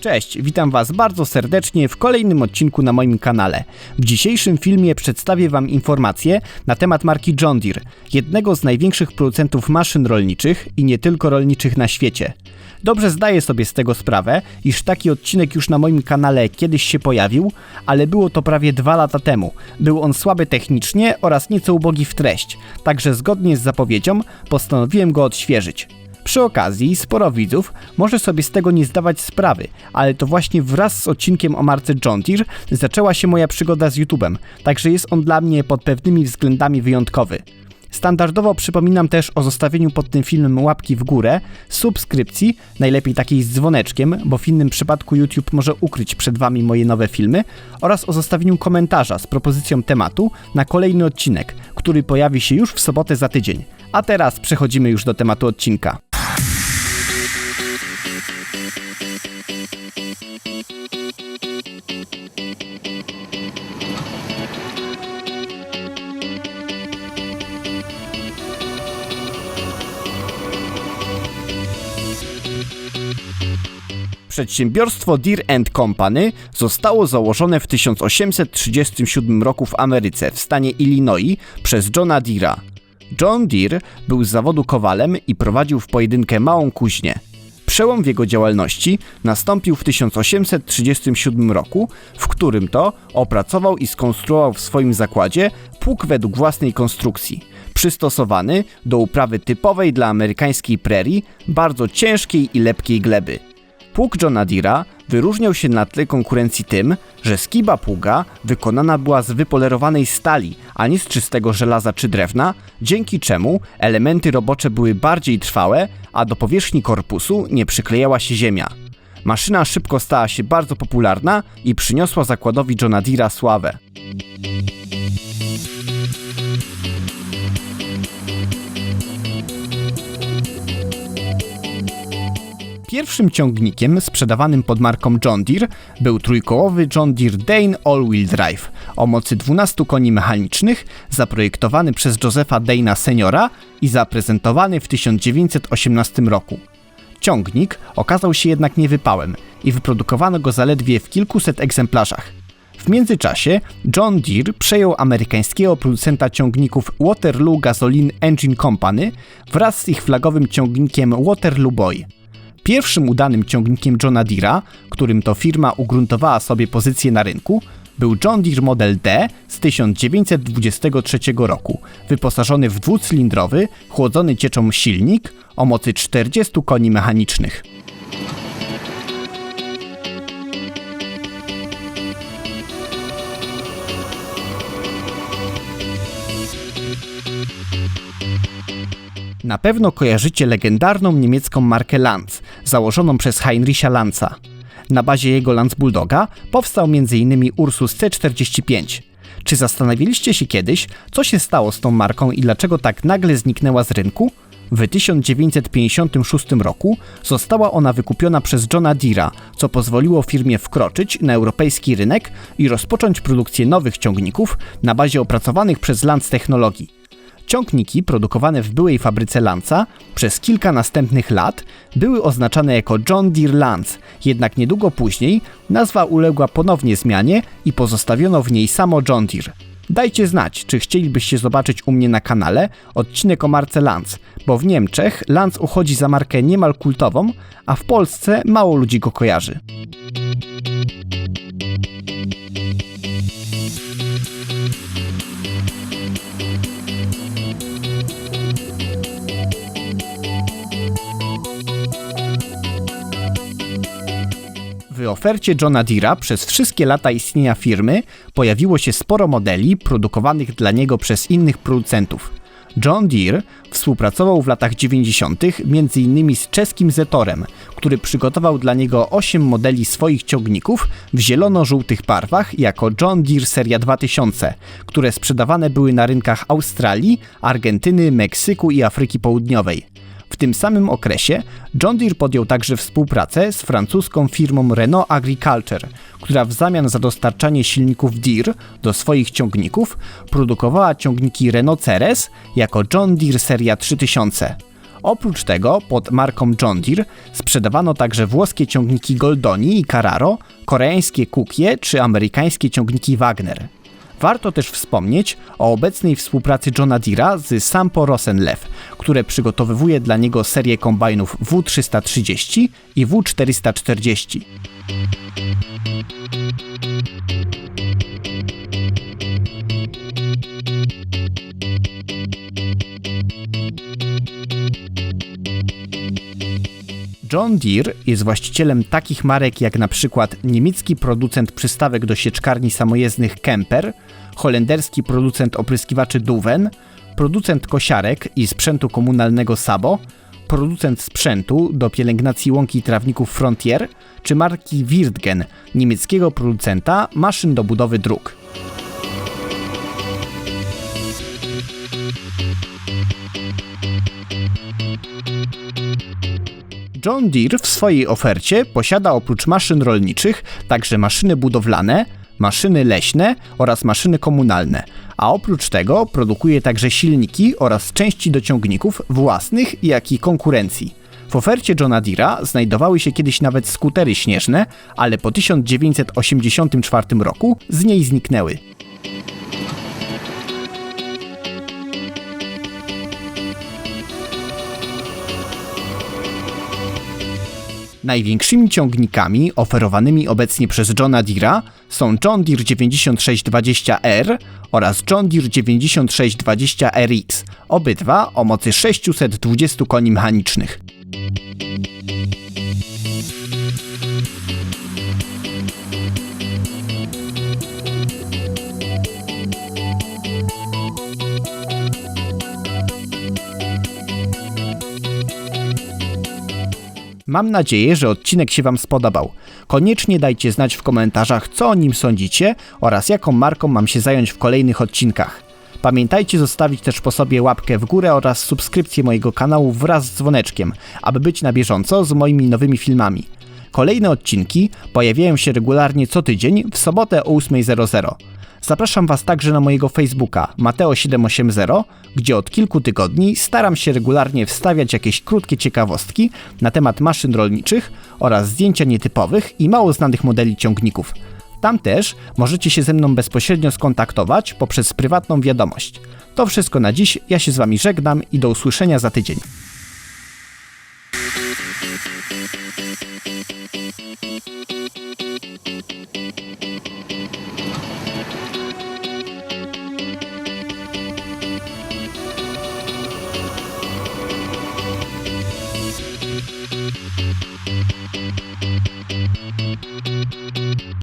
Cześć, witam Was bardzo serdecznie w kolejnym odcinku na moim kanale. W dzisiejszym filmie przedstawię Wam informacje na temat marki John Deere, jednego z największych producentów maszyn rolniczych i nie tylko rolniczych na świecie. Dobrze zdaję sobie z tego sprawę, iż taki odcinek już na moim kanale kiedyś się pojawił, ale było to prawie dwa lata temu. Był on słaby technicznie oraz nieco ubogi w treść, także zgodnie z zapowiedzią postanowiłem go odświeżyć. Przy okazji, sporo widzów może sobie z tego nie zdawać sprawy, ale to właśnie wraz z odcinkiem o marce John Deere zaczęła się moja przygoda z YouTube'em, także jest on dla mnie pod pewnymi względami wyjątkowy. Standardowo przypominam też o zostawieniu pod tym filmem łapki w górę, subskrypcji, najlepiej takiej z dzwoneczkiem, bo w innym przypadku YouTube może ukryć przed Wami moje nowe filmy, oraz o zostawieniu komentarza z propozycją tematu na kolejny odcinek, który pojawi się już w sobotę za tydzień. A teraz przechodzimy już do tematu odcinka. Przedsiębiorstwo Deere Company zostało założone w 1837 roku w Ameryce, w stanie Illinois, przez Johna Deere'a. John Deere był z zawodu kowalem i prowadził w pojedynkę małą kuźnię. Przełom w jego działalności nastąpił w 1837 roku, w którym to opracował i skonstruował w swoim zakładzie pług według własnej konstrukcji, przystosowany do uprawy typowej dla amerykańskiej prerii, bardzo ciężkiej i lepkiej gleby. Pług Johna Deere'a wyróżniał się na tle konkurencji tym, że skiba pługa wykonana była z wypolerowanej stali, a nie z czystego żelaza czy drewna, dzięki czemu elementy robocze były bardziej trwałe, a do powierzchni korpusu nie przyklejała się ziemia. Maszyna szybko stała się bardzo popularna i przyniosła zakładowi Johna Deere'a sławę. Pierwszym ciągnikiem sprzedawanym pod marką John Deere był trójkołowy John Deere Dane All-Wheel Drive o mocy 12 koni mechanicznych, zaprojektowany przez Josepha Dane'a seniora i zaprezentowany w 1918 roku. Ciągnik okazał się jednak niewypałem i wyprodukowano go zaledwie w kilkuset egzemplarzach. W międzyczasie John Deere przejął amerykańskiego producenta ciągników Waterloo Gasoline Engine Company wraz z ich flagowym ciągnikiem Waterloo Boy. Pierwszym udanym ciągnikiem Johna Deere'a, którym to firma ugruntowała sobie pozycję na rynku, był John Deere Model D z 1923 roku, wyposażony w dwucylindrowy, chłodzony cieczą silnik o mocy 40 koni mechanicznych. Na pewno kojarzycie legendarną niemiecką markę Lanz, założoną przez Heinricha Lanza. Na bazie jego Lanz Bulldoga powstał m.in. Ursus C45. Czy zastanawialiście się kiedyś, co się stało z tą marką i dlaczego tak nagle zniknęła z rynku? W 1956 roku została ona wykupiona przez Johna Deere'a, co pozwoliło firmie wkroczyć na europejski rynek i rozpocząć produkcję nowych ciągników na bazie opracowanych przez Lanz technologii. Ciągniki produkowane w byłej fabryce Lanza przez kilka następnych lat były oznaczane jako John Deere Lanz, jednak niedługo później nazwa uległa ponownie zmianie i pozostawiono w niej samo John Deere. Dajcie znać, czy chcielibyście zobaczyć u mnie na kanale odcinek o marce Lanz, bo w Niemczech Lanz uchodzi za markę niemal kultową, a w Polsce mało ludzi go kojarzy. W ofercie Johna Deere'a przez wszystkie lata istnienia firmy pojawiło się sporo modeli produkowanych dla niego przez innych producentów. John Deere współpracował w latach 90. m.in. z czeskim Zetorem, który przygotował dla niego 8 modeli swoich ciągników w zielono-żółtych barwach jako John Deere Seria 2000, które sprzedawane były na rynkach Australii, Argentyny, Meksyku i Afryki Południowej. Tym samym okresie John Deere podjął także współpracę z francuską firmą Renault Agriculture, która w zamian za dostarczanie silników Deere do swoich ciągników produkowała ciągniki Renault Ceres jako John Deere Seria 3000. Oprócz tego pod marką John Deere sprzedawano także włoskie ciągniki Goldoni i Carraro, koreańskie Kukie czy amerykańskie ciągniki Wagner. Warto też wspomnieć o obecnej współpracy Johna Deere'a z Sampo Rosenlew, które przygotowywuje dla niego serię kombajnów W330 i W440. John Deere jest właścicielem takich marek jak na przykład niemiecki producent przystawek do sieczkarni samojezdnych Kemper, holenderski producent opryskiwaczy Duven, producent kosiarek i sprzętu komunalnego Sabo, producent sprzętu do pielęgnacji łąki i trawników Frontier, czy marki Wirtgen, niemieckiego producenta maszyn do budowy dróg. John Deere w swojej ofercie posiada oprócz maszyn rolniczych także maszyny budowlane, maszyny leśne oraz maszyny komunalne, a oprócz tego produkuje także silniki oraz części do ciągników własnych jak i konkurencji. W ofercie Johna Deere'a znajdowały się kiedyś nawet skutery śnieżne, ale po 1984 roku z niej zniknęły. Największymi ciągnikami oferowanymi obecnie przez Johna Deere'a są John Deere 9620R oraz John Deere 9620RX, obydwa o mocy 620 koni mechanicznych. Mam nadzieję, że odcinek się Wam spodobał. Koniecznie dajcie znać w komentarzach, co o nim sądzicie oraz jaką marką mam się zająć w kolejnych odcinkach. Pamiętajcie zostawić też po sobie łapkę w górę oraz subskrypcję mojego kanału wraz z dzwoneczkiem, aby być na bieżąco z moimi nowymi filmami. Kolejne odcinki pojawiają się regularnie co tydzień w sobotę o 8.00. Zapraszam Was także na mojego Facebooka Mateo780, gdzie od kilku tygodni staram się regularnie wstawiać jakieś krótkie ciekawostki na temat maszyn rolniczych oraz zdjęcia nietypowych i mało znanych modeli ciągników. Tam też możecie się ze mną bezpośrednio skontaktować poprzez prywatną wiadomość. To wszystko na dziś, ja się z Wami żegnam i do usłyszenia za tydzień.